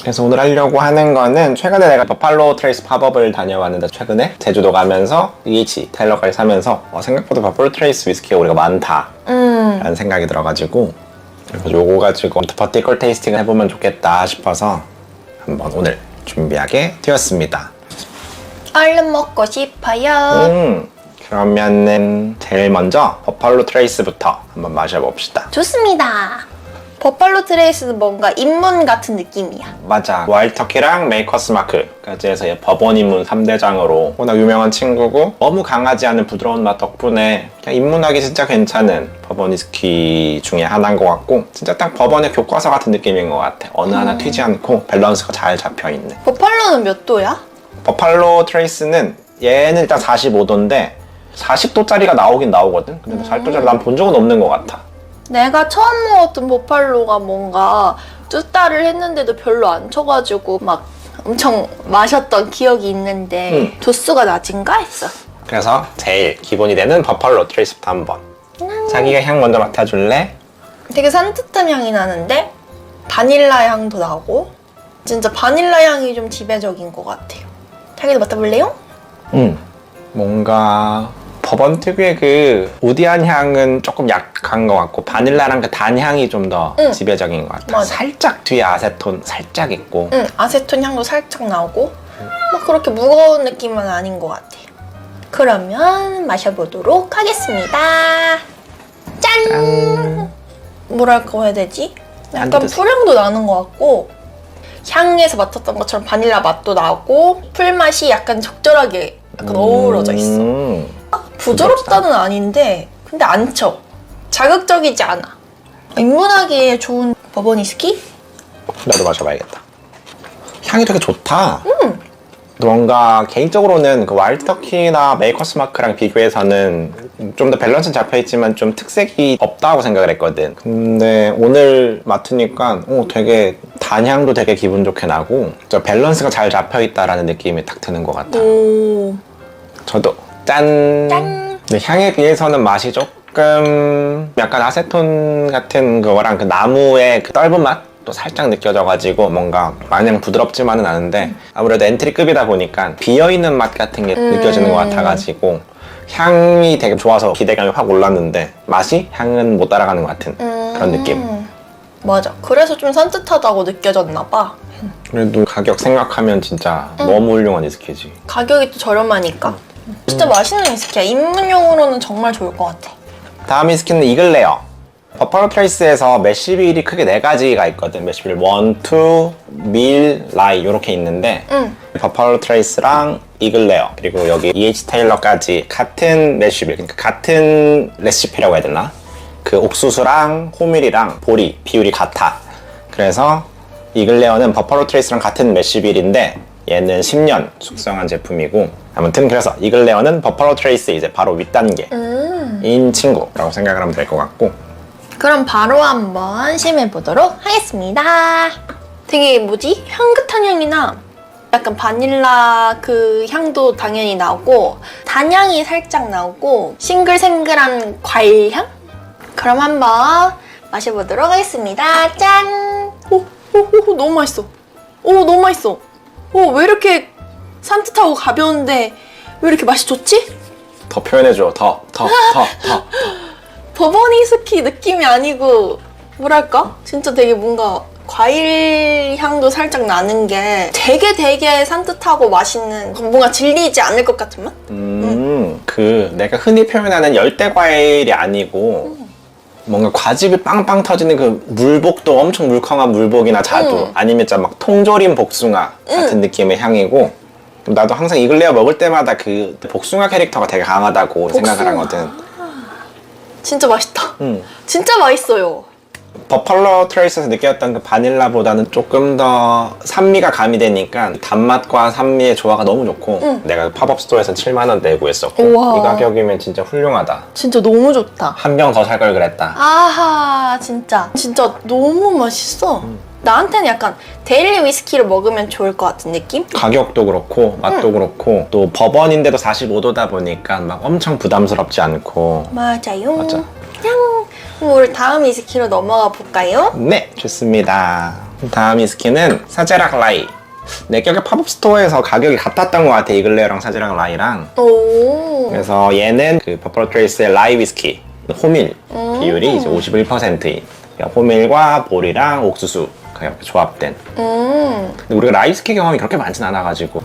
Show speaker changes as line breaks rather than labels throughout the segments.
그래서 오늘 하려고 하는 거는 최근에 내가 버팔로 트레이스 팝업을 다녀왔는데 최근에 제주도 가면서 EH 타일러까지 사면서 어, 생각보다 버팔로 트레이스 위스키가 우리가 많다
음.
라는 생각이 들어가지고 그래서 요거 가지고 버티컬 테이스팅을 해보면 좋겠다 싶어서 한번 오늘 준비하게 되었습니다
얼른 먹고 싶어요.
음 그러면은 제일 먼저 버팔로 트레이스부터 한번 마셔봅시다
좋습니다. 버팔로 트레이스는 뭔가 입문 같은 느낌이야.
맞아. 와일터키랑 메이커스 마크까지 해서 얘 법원 입문 3대장으로 워낙 유명한 친구고 너무 강하지 않은 부드러운 맛 덕분에 그냥 입문하기 진짜 괜찮은 법원 위스키 중에 하나인 것 같고 진짜 딱 법원의 교과서 같은 느낌인 것 같아. 어느 하나 튀지 않고 밸런스가 잘 잡혀있는.
버팔로는 몇 도야?
버팔로 트레이스는 얘는 일단 45도인데 40도짜리가 나오긴 나오거든. 근데 40도짜리 난 본 적은 없는 것 같아.
내가 처음 먹었던 버팔로가 뭔가 뚜따를 했는데도 별로 안 쳐가지고 막 엄청 마셨던 기억이 있는데
음.
도수가 낮은가 했어.
그래서 제일 기본이 되는 버팔로 트레이스부터 한번. 자기가 향 먼저 맡아줄래?
되게 산뜻한 향이 나는데 바닐라 향도 나고 진짜 바닐라 향이 좀 지배적인 것 같아요. 자기도 맡아볼래요?
음. 뭔가 법원 특유의 그 우디한 향은 조금 약한 것 같고 바닐라랑 그 단향이 좀 더
응.
지배적인 것 같아.
맞아.
살짝 뒤에 아세톤 살짝 있고.
응, 아세톤 향도 살짝 나오고 막 그렇게 무거운 느낌은 아닌 것 같아요. 그러면 마셔보도록 하겠습니다. 짠!
짠.
뭐랄까 해야 되지?
안
약간. 풀향도 나는 것 같고 향에서 맡았던 것처럼 바닐라 맛도 나고 풀 맛이 약간 적절하게 약간 어우러져 있어.
음.
부드럽다는 아닌데 근데 안 쳐. 자극적이지 않아. 입문하기에 좋은 버번 위스키?
나도 마셔봐야겠다. 향이 되게 좋다.
음.
뭔가 개인적으로는 그 와일드터키나 메이커스 마크랑 비교해서는 좀 더 밸런스 잡혀있지만 좀 특색이 없다고 생각을 했거든. 근데 오늘 맡으니까 어, 되게 단향도 되게 기분 좋게 나고 저 밸런스가 잘 잡혀있다라는 느낌이 딱 드는 것 같아.
오.
저도 짠.
짠.
근데 향에 비해서는 맛이 조금 약간 아세톤 같은 거랑 그 나무의 그 떫은 맛도 살짝 느껴져가지고 뭔가 마냥 부드럽지만은 않은데 아무래도 엔트리급이다 보니까 비어있는 맛 같은 게
음.
느껴지는 것 같아가지고 향이 되게 좋아서 기대감이 확 올랐는데 맛이 향은 못 따라가는 것 같은 그런 느낌.
음. 맞아. 그래서 좀 산뜻하다고 느껴졌나 봐.
그래도 가격 생각하면 진짜
음.
너무 훌륭한 위스키지.
가격이 또 저렴하니까. 진짜 맛있는 위스키야. 입문용으로는 정말 좋을 것 같아.
다음 위스키는 이글레어. 버팔로 트레이스에서 메시빌이 크게 네 가지가 있거든. 메시빌 1, 2, 밀, 라이 이렇게 있는데
응.
버팔로 트레이스랑 이글레어 그리고 여기 EH 테일러까지 같은 메시빌 그러니까 같은 레시피라고 해야 되나? 그 옥수수랑 호밀이랑 보리 비율이 같아. 그래서 이글레어는 버팔로 트레이스랑 같은 메시빌인데 얘는 10년 숙성한 제품이고 아무튼 그래서 이글레어는 버팔로 트레이스 이제 바로 윗단계
음.
인 친구라고 생각을 하면 될 것 같고
그럼 바로 한번 심해 보도록 하겠습니다. 되게 뭐지? 향긋한 향이나 약간 바닐라 그 향도 당연히 나오고 단향이 살짝 나오고 싱글싱글한 과일 향? 그럼 한번 마셔보도록 하겠습니다. 짠! 오, 오, 오, 너무 맛있어. 오, 너무 맛있어. 오, 왜 이렇게 산뜻하고 가벼운데 왜 이렇게 맛이 좋지?
더 표현해줘 더 더 더 더
버버니 스키 느낌이 아니고 뭐랄까? 진짜 되게 뭔가 과일 향도 살짝 나는 게 되게 되게 산뜻하고 맛있는 뭔가 질리지 않을 것 같은 맛?
음, 그 내가 흔히 표현하는 열대 과일이 아니고 뭔가 과즙이 빵빵 터지는 그 물복도 엄청 물컹한 물복이나 자두
음.
아니면 진짜 막 통조림 복숭아 같은 느낌의 향이고 나도 항상 이글레어 먹을 때마다 그 복숭아 캐릭터가 되게 강하다고 생각을 하거든.
진짜 맛있다.
음.
진짜 맛있어요.
버팔로 트레이스에서 느꼈던 그 바닐라보다는 조금 더 산미가 가미되니까 단맛과 산미의 조화가 너무 좋고
응.
내가 팝업 스토어에서 7만 원 내고 했었고
우와.
이 가격이면 진짜 훌륭하다.
진짜 너무 좋다.
한 병 더 살 걸 그랬다.
아하, 진짜. 진짜 너무 맛있어.
음.
나한테는 약간 데일리 위스키를 먹으면 좋을 것 같은 느낌?
가격도 그렇고 맛도 그렇고 또 법원인데도 45도다 보니까 막 엄청 부담스럽지 않고
맞아요.
맞아.
냥. 그럼 우리 다음 위스키로 넘어가 볼까요?
네 좋습니다. 다음 위스키는 사제락 라이. 내 기억에 팝업 스토어에서 가격이 같았던 것 같아 이글레어랑 사제락 라이랑.
오.
그래서 얘는 그 버퍼로 트레이스의 라이 위스키 호밀 비율이 이제 51%인 그러니까 호밀과 보리랑 옥수수 가 이렇게 조합된.
음.
근데 우리가 라이 위스키 경험이 그렇게 많진 않아가지고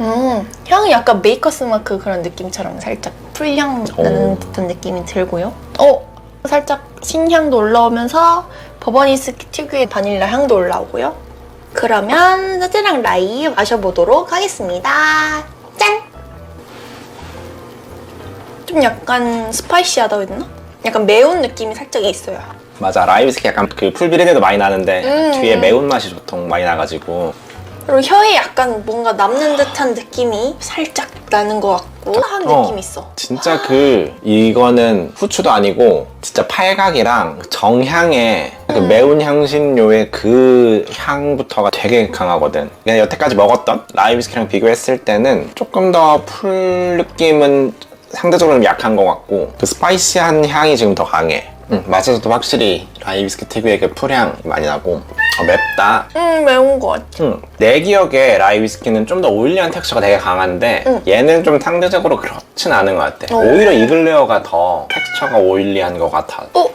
음. 향이 약간 메이커스 마크 그런 느낌처럼 살짝 풀향 나는
오.
듯한 느낌이 들고요. 어. 살짝 신향도 올라오면서 위스키 특유의 바닐라 향도 올라오고요. 그러면 사제랑 라이 마셔보도록 하겠습니다. 짠! 좀 약간 스파이시하다고 되나? 약간 매운 느낌이 살짝 있어요.
맞아 라이 위스키 약간 그 풀비린내도 많이 나는데
음.
뒤에 매운맛이 보통 많이 나가지고
그리고 혀에 약간 뭔가 남는 듯한 느낌이 살짝 나는 것 같고 한
어.
느낌이 있어.
진짜 그 이거는 후추도 아니고 진짜 팔각이랑 정향의 그
음.
매운 향신료의 그 향부터가 되게 강하거든. 그냥 여태까지 먹었던 라이 위스키랑 비교했을 때는 조금 더 풀 느낌은 상대적으로 좀 약한 것 같고 그 스파이시한 향이 지금 더 강해. 응, 맛에서도 확실히 라이 위스키 특유의 그 풀향 많이 나고 어, 맵다.
음 매운 것 같아.
응. 내 기억에 라이 위스키는 좀 더 오일리한 텍스처가 되게 강한데
응.
얘는 좀 상대적으로 그렇진 않은 것 같아.
어.
오히려 이글레어가 더 텍스처가 오일리한 것 같아.
어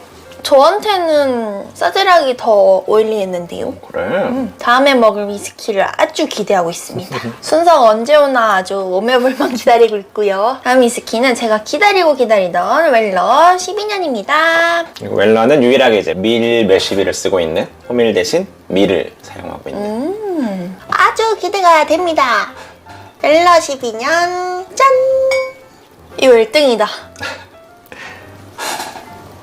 저한테는 사제락이 더 오일리했는데요.
그래?
음, 다음에 먹을 위스키를 아주 기대하고 있습니다. 순서가 언제 오나 아주 오매불만 기다리고 있고요. 다음 위스키는 제가 기다리고 기다리던 웰러 12년입니다.
그리고 웰러는 유일하게 이제 밀 메시비를 쓰고 있는 호밀 대신 밀을 사용하고 있는.
음, 아주 기대가 됩니다. 웰러 12년 짠! 이거 1등이다.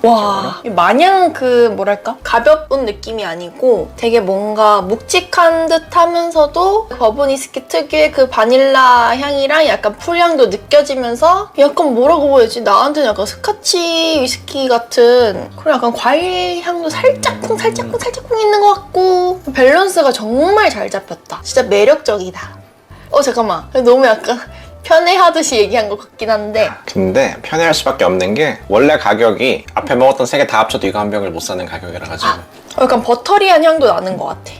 와, 마냥 그 뭐랄까? 가벼운 느낌이 아니고 되게 뭔가 묵직한 듯 하면서도 버번 위스키 특유의 그 바닐라 향이랑 약간 풀향도 느껴지면서 약간 뭐라고 해야지? 나한테는 약간 스카치 위스키 같은 그런 약간 과일 향도 살짝쿵 살짝쿵 살짝쿵 있는 것 같고 밸런스가 정말 잘 잡혔다. 진짜 매력적이다. 어 잠깐만. 너무 약간 편애하듯이 얘기한 것 같긴 한데
근데 편해할 수밖에 없는 게 원래 가격이 앞에 먹었던 세 개 다 합쳐도 이거 한 병을 못 사는 가격이라 가지고.
어, 약간 버터리한 향도 나는 것 같아.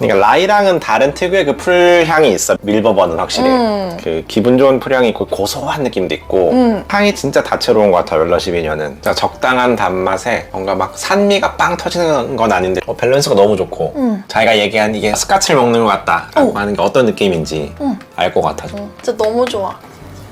그러니까 라이랑은 다른 특유의 그 풀향이 있어. 밀버번은 확실히.
음.
그 기분 좋은 풀향이 있고 고소한 느낌도 있고
음.
향이 진짜 다채로운 것 같아 웰러 12년은 적당한 단맛에 뭔가 막 산미가 빵 터지는 건 아닌데 어, 밸런스가 너무 좋고
음.
자기가 얘기한 이게 스카치를 먹는 것 같다 라고
어.
하는 게 어떤 느낌인지
음.
알것 같아
어, 진짜 너무 좋아.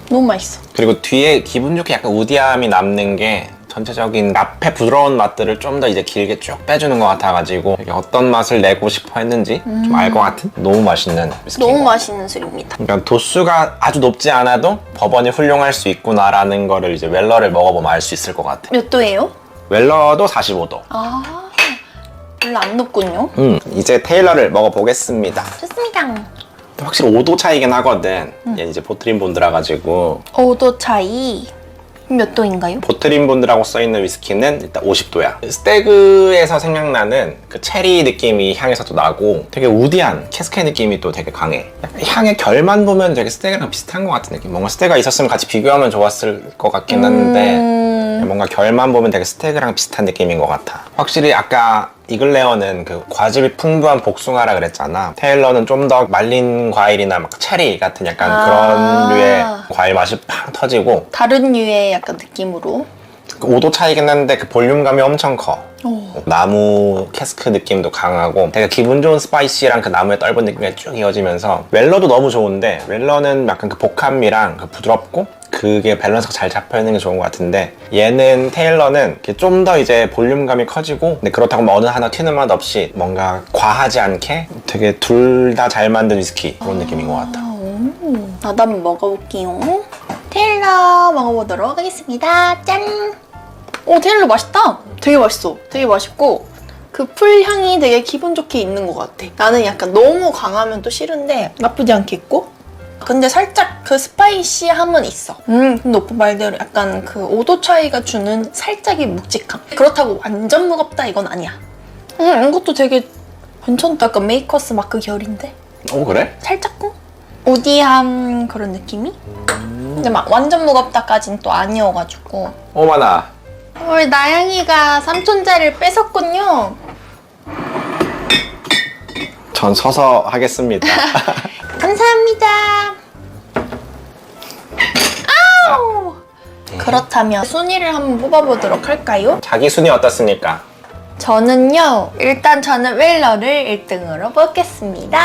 너무 맛있어.
그리고 뒤에 기분 좋게 약간 우디함이 남는 게 전체적인 앞에 부드러운 맛들을 좀 더 이제 길게 쭉 빼주는 것 같아가지고 이게 어떤 맛을 내고 싶어 했는지 좀 알 것 같은 너무 맛있는 위스키인
음. 너무
것
맛있는 술입니다.
그러니까 도수가 아주 높지 않아도 버번이 훌륭할 수 있구나라는 거를 이제 웰러를 먹어보면 알 수 있을 것 같아.
몇 도예요?
웰러도 45도.
아, 별로 안 높군요.
음, 이제 테일러를 먹어보겠습니다.
좋습니다.
확실히 5도 차이긴 하거든. 얘 이제 보트린 본드라 가지고
5도 차이. 몇 도인가요?
보트린 본드라고 써있는 위스키는 일단 50도야. 스테그에서 생각나는 그 체리 느낌이 향에서 도 나고 되게 우디한 캐스케 느낌이 또 되게 강해. 향의 결만 보면 되게 스테그랑 비슷한 것 같은 느낌. 뭔가 스테가 있었으면 같이 비교하면 좋았을 것 같긴 한데
음,
뭔가 결만 보면 되게 스테이크랑 비슷한 느낌인 것 같아. 확실히 아까 이글레어는 그 과즙이 풍부한 복숭아라 그랬잖아. 테일러는 좀 더 말린 과일이나 막 체리 같은 약간
아.
그런 류의 과일 맛이 팡 터지고
다른 류의 약간 느낌으로.
그 5도 차이긴 한데 그 볼륨감이 엄청 커.
오.
나무 캐스크 느낌도 강하고 되게 기분 좋은 스파이시랑 그 나무의 떫은 느낌이 쭉 이어지면서 웰러도 너무 좋은데 웰러는 약간 그 복합미랑 그 부드럽고 그게 밸런스가 잘 잡혀 있는 게 좋은 것 같은데 얘는 테일러는 좀 더 이제 볼륨감이 커지고 근데 그렇다고 뭐 어느 하나 튀는 맛 없이 뭔가 과하지 않게 되게 둘 다 잘 만든 위스키 그런 느낌인 것.
아, 오. 나도 한번 먹어볼게요. 테일러 먹어보도록 하겠습니다. 짠! 오, 테일러 맛있다. 되게 맛있어. 되게 맛있고 그 풀 향이 되게 기분 좋게 있는 것 같아. 나는 약간 너무 강하면 또 싫은데 나쁘지 않겠고. 근데 살짝 그 스파이시함은 있어. 음, 근데 오빠 말대로 약간 그 5도 차이가 주는 살짝의 묵직함. 그렇다고 완전 무겁다 이건 아니야. 음, 이것도 되게 괜찮다. 약간 메이커스 마크 결인데.
오 그래?
살짝쿵 우디한 그런 느낌이? 근데 막 완전 무겁다까진 또 아니어가지고
오마나
우리 나영이가 삼촌자리를 뺏었군요
전 서서 하겠습니다.
감사합니다. 아우! 그렇다면 순위를 한번 뽑아보도록 할까요?
자기 순위 어떻습니까?
저는요, 일단 저는 웰러를 1등으로 뽑겠습니다.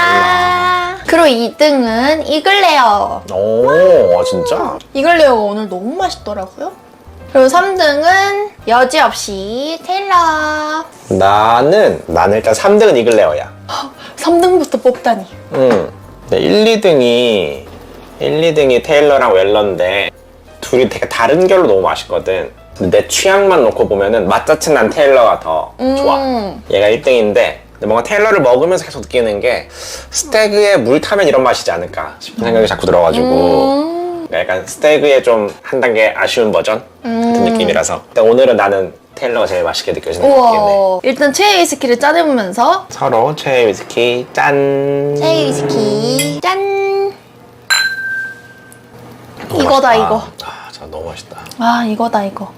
그리고 2등은 이글레어.
오, 아, 진짜?
이글레어가 오늘 너무 맛있더라고요. 그리고 3등은 여지없이 테일러.
나는 나는 일단 3등은 이글레어야.
3등부터 뽑다니.
음. 네, 1, 2등이 1, 2등이 테일러랑 웰러인데 둘이 되게 다른 결로 너무 맛있거든. 근데 내 취향만 놓고 보면은 맛 자체는 난 테일러가 더 좋아.
음.
얘가 1등인데 뭔가 테일러를 먹으면서 계속 느끼는 게 스테이크에 물 타면 이런 맛이지 않을까 싶은 생각이 자꾸 들어가지고
음.
약간 스테이크의 좀 한 단계 아쉬운 버전 같은 느낌이라서 근데 오늘은 나는 테일러가 제일 맛있게 느껴지는 것 같긴 해.
우와. 일단 최애 위스키를 짜내보면서
서로 최애 위스키 짠.
최애 위스키 짠.
너무
이거다,
맛있다.
이거.
아, 진짜 너무 맛있다.
아 이거다 이거.